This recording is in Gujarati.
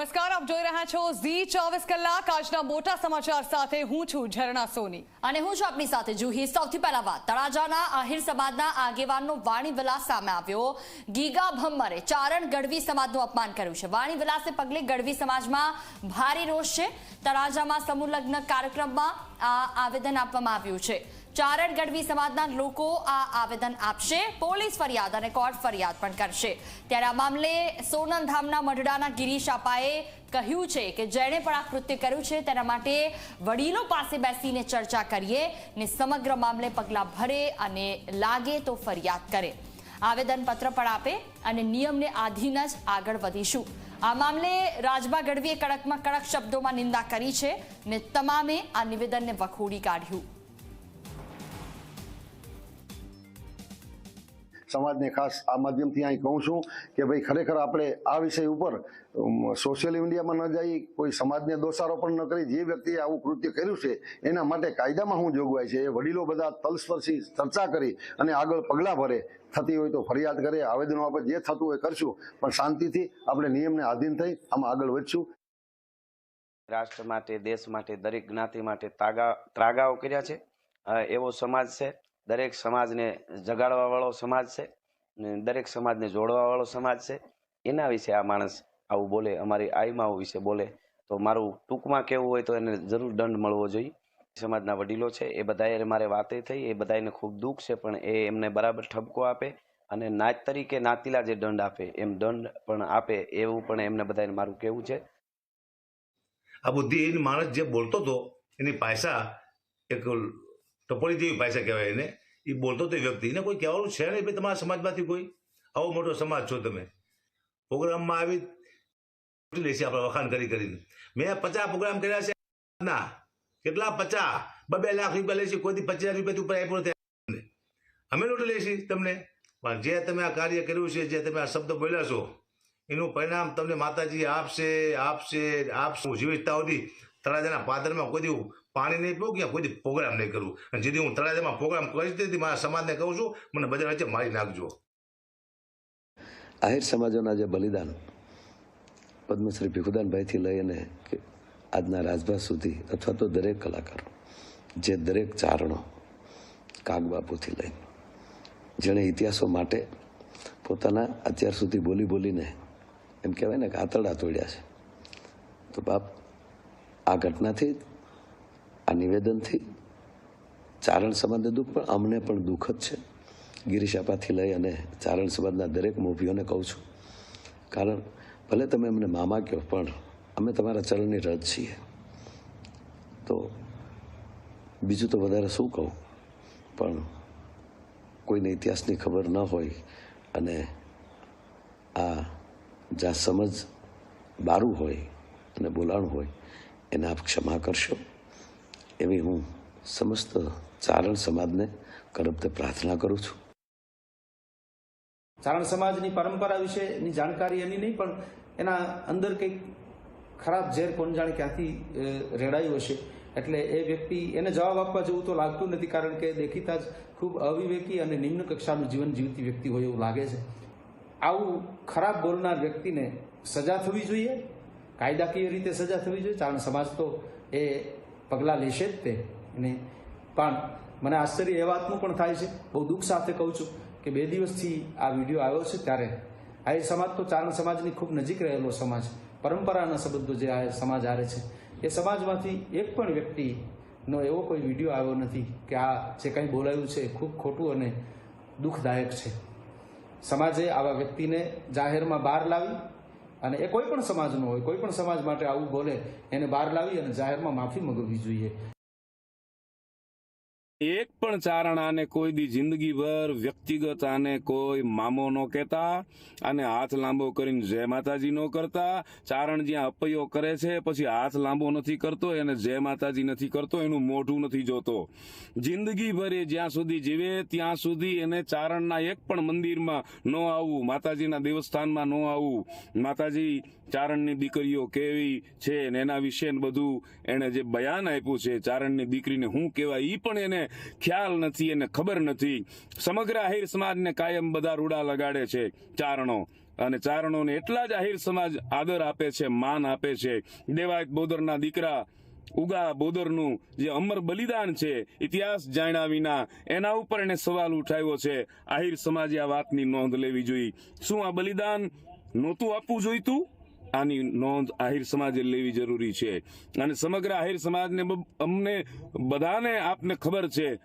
નમસ્કાર, આપ જોઈ રહ્યા છો ઝી ચોવીસ કલાક. આજના મોટા સમાચાર સાથે હું છું ઝરણા સોની. અને હું છું આપની સાથે જુહી. સૌથી પહેલા વાત, તળાજાના આહિર સમાજના આગેવાનનો વાણી વિલાસ સામે આવ્યો. ગીગા ભમ્મરે ચારણ ગઢવી સમાજનું અપમાન કર્યું છે. વાણી વિલાસને પગલે ગઢવી સમાજમાં ભારે રોષ છે. તળાજામાં સમૂહ લગ્ન કાર્યક્રમમાં આ આવેદન આપવામાં આવ્યું છે. ચારણ ગઢવી સમાજના લોકો આ આવેદન આપશે. પોલીસ ફરિયાદ અને કોર્ટ ફરિયાદ પણ કરશે. ત્યારે આ મામલે સોનંધામના મઢડાના ગિરીશ આપાએ કહ્યું છે કે જેણે પણ આ કૃત્ય કર્યું છે, તેના માટે વડીલો પાસે બેસીને ચર્ચા કરીએ ને સમગ્ર મામલે પગલાં ભરે અને લાગે તો ફરિયાદ કરે. આવેદનપત્ર પણ આપે અને નિયમને આધીન જ આગળ વધીશું. આ મામલે રાજબા ગઢવીએ કડકમાં કડક શબ્દોમાં નિંદા કરી છે ને તમામે આ નિવેદનને વખોડી કાઢ્યું. સમાજને ખાસ આ માધ્યમથી અહીં કહું છું કે ભાઈ ખરેખર આપણે આ વિષય ઉપર સોશિયલ મીડિયામાં ન જઈ, કોઈ સમાજને દોષારોપણ ન કરી, જે વ્યક્તિએ આવું કૃત્ય કર્યું છે, એના માટે કાયદામાં શું જોગવાઈ છે. એ વડીલો બધા તલસ્પર્શી ચર્ચા કરી અને આગળ પગલાં ભરે. થતી હોય તો ફરિયાદ કરે, આવેદનો આપણે જે થતું હોય કરશું. પણ શાંતિથી આપણે નિયમને આધીન થઈ આમાં આગળ વધશું. રાષ્ટ્ર માટે, દેશ માટે, દરેક જ્ઞાતિ માટે તાગા, ત્રાગાઓ કર્યા છે. એવો સમાજ છે દરેક સમાજને જગાડવા વાળો સમાજ છે દરેક સમાજને જોડવા વાળો સમાજ છે. એના વિશે આ માણસ આવું બોલે, અમારી આઈમાઓ વિશે બોલે. તો મારું ટૂંકમાં કેવું હોય તો એને જરૂર દંડ મળવો જોઈએ. સમાજના વડીલો છે, એ બધાએ મારે વાતે થઈ, એ બધાને ખૂબ દુઃખ છે, પણ એ એમને બરાબર ઠપકો આપે અને નાચ તરીકે નાતીલા જે દંડ આપે, એમ દંડ પણ આપે એવું પણ એમને બધાને મારું કહેવું છે. આ બુદ્ધિહીન માણસ જે બોલતો હતો, એની ભાષા એક ટપોરી જેવી ભાષા કહેવાય એને. એ બોલતો તે વ્યક્તિ. એને કોઈ કહેવાનું છે નહીં, ભાઈ, તમારા સમાજમાંથી કોઈ? આવો મોટો સમાજ છો તમે. પ્રોગ્રામમાં આવી લેશે આપણે વખાણ કરી કરીને? મેં પચાસ પ્રોગ્રામ કર્યા છે. ના. કેટલા? પચાસ. બે લાખ રૂપિયા લેશે કોઈ પચાસ રૂપિયાથી ઉપર આપ્યો નથી. અમે નોટ લેશી તમને. પણ જે તમે આ કાર્ય કર્યું છે, જે તમે આ શબ્દ બોલ્યા છો, એનું પરિણામ તમને માતાજી આપશે આપશે આપશે. હું જીવિતતા સુધી તળાજાના પાદરમાં કોઈ દી હું પાણી નહીં પીવું કે કોઈ પ્રોગ્રામ નહીં કરું. અને જેથી હું તળાજામાં પ્રોગ્રામ કરીશ તેથી મારા સમાજને કહું છું, મને બજાર વચ્ચે મારી નાખજો. આહિર સમાજોના જે બલિદાન પદ્મશ્રી ભીખુદાનભાઈથી લઈ અને કે આજના રાજભા સુધી અથવા તો દરેક કલાકારો, જે દરેક ચારણો કાગબાપુથી લઈને, જેણે ઇતિહાસો માટે પોતાના અત્યાર સુધી બોલી બોલીને એમ કહેવાય ને કે આતરડા તોડ્યા છે. તો બાપ આ ઘટનાથી આ નિવેદનથી, ચારણ સમાજને દુઃખ પણ, અમને પણ દુઃખ જ છે. ગિરિશાપાથી લઈ અને ચારણ સમાજના દરેક મોભીઓને કહું છું. કારણ, ભલે તમે અમને મામા કહો, પણ અમે તમારા ચરણની રજ છીએ. તો બીજું તો વધારે શું કહું? પણ કોઈને ઇતિહાસની ખબર ન હોય અને આ જ્યાં સમજ બારું હોય અને બોલાણું હોય એને આપ ક્ષમા કરશો. એવી હું સમસ્ત ચારણ સમાજને કરબતે પ્રાર્થના કરું છું. ચારણ સમાજની પરંપરા વિશેની જાણકારી એની નહીં, પણ એના અંદર કંઈક ખરાબ ઝેર કોણ જાણે ક્યાંથી રેડાયું હશે. એટલે એ વ્યક્તિ એને જવાબ આપવા જેવું તો લાગતું નથી, કારણ કે દેખીતા જ ખૂબ અવિવેકી અને નિમ્ન કક્ષાનું જીવન જીવતી વ્યક્તિ હોય એવું લાગે છે. આવું ખરાબ બોલનાર વ્યક્તિને સજા થવી જોઈએ? કાયદાકીય રીતે સજા થવી જોઈએ. ચારણ સમાજ તો એ પગલાં લેશે જ તે. અને પણ મને આશ્ચર્ય એ વાતનું પણ થાય છે. બહુ દુઃખ સાથે કહું છું કે બે દિવસથી આ વીડિયો આવ્યો છે ત્યારે. આહિર સમાજ તો ચારણ સમાજની ખૂબ નજીક રહેલો સમાજ. પરંપરાના સંબંધો જે આ સમાજ આરે છે. એ સમાજમાંથી એક પણ વ્યક્તિનો એવો કોઈ વીડિયો આવ્યો નથી કે આ જે કંઈ બોલાયું છે એ ખૂબ ખોટું અને દુઃખદાયક છે. સમાજે આવા વ્યક્તિને જાહેરમાં બહાર લાવી અને એ કોઈ પણ સમાજનો હોય, કોઈ પણ સમાજ માટે આવું બોલે, એને બહાર લાવી અને જાહેરમાં માફી મગાવવી જોઈએ. એક પણ ચારણ આને કોઈ દી જિંદગીભર વ્યક્તિગત આને કોઈ મામો ન કહેતા અને હાથ લાંબો કરીને જય માતાજી નો કરતા. ચારણ જ્યાં અપૈયો કરે છે, પછી હાથ લાંબો નથી કરતો, એને જય માતાજી નથી કરતો, એનું મોઢું નથી જોતો. જિંદગીભર એ જ્યાં સુધી જીવે, ત્યાં સુધી એને ચારણના એક પણ મંદિરમાં ન આવવું, માતાજીના દેવસ્થાનમાં ન આવવું. માતાજી, ચારણની દીકરીઓ કેવી છે ને એના વિશે બધું એણે જે બયાન આપ્યું છે, ચારણની દીકરીને શું કહેવાય એ પણ એને ખ્યાલ નથી એને ખબર નથી. સમગ્ર આહિર સમાજને કાયમ બધા રૂડા લગાડે છે ચારણો. અને ચારણોને એટલા જ આહિર સમાજ આદર આપે છે, માન આપે છે. દેવાયત બોદરના દીકરા ઉગા બોદરનું જે અમર બલિદાન છે, ઇતિહાસ જાણ્યા વિના એના ઉપર એને સવાલ ઉઠાવ્યો છે. આહિર સમાજે આ વાતની નોંધ લેવી જોઈએ. શું આ બલિદાન નહોતું આપવું જોઈતું? આની નોંધ આહિર સમાજે લેવી જરૂરી છે. અને સમગ્ર આહિર સમાજને અમને બધાને આપને ખબર છે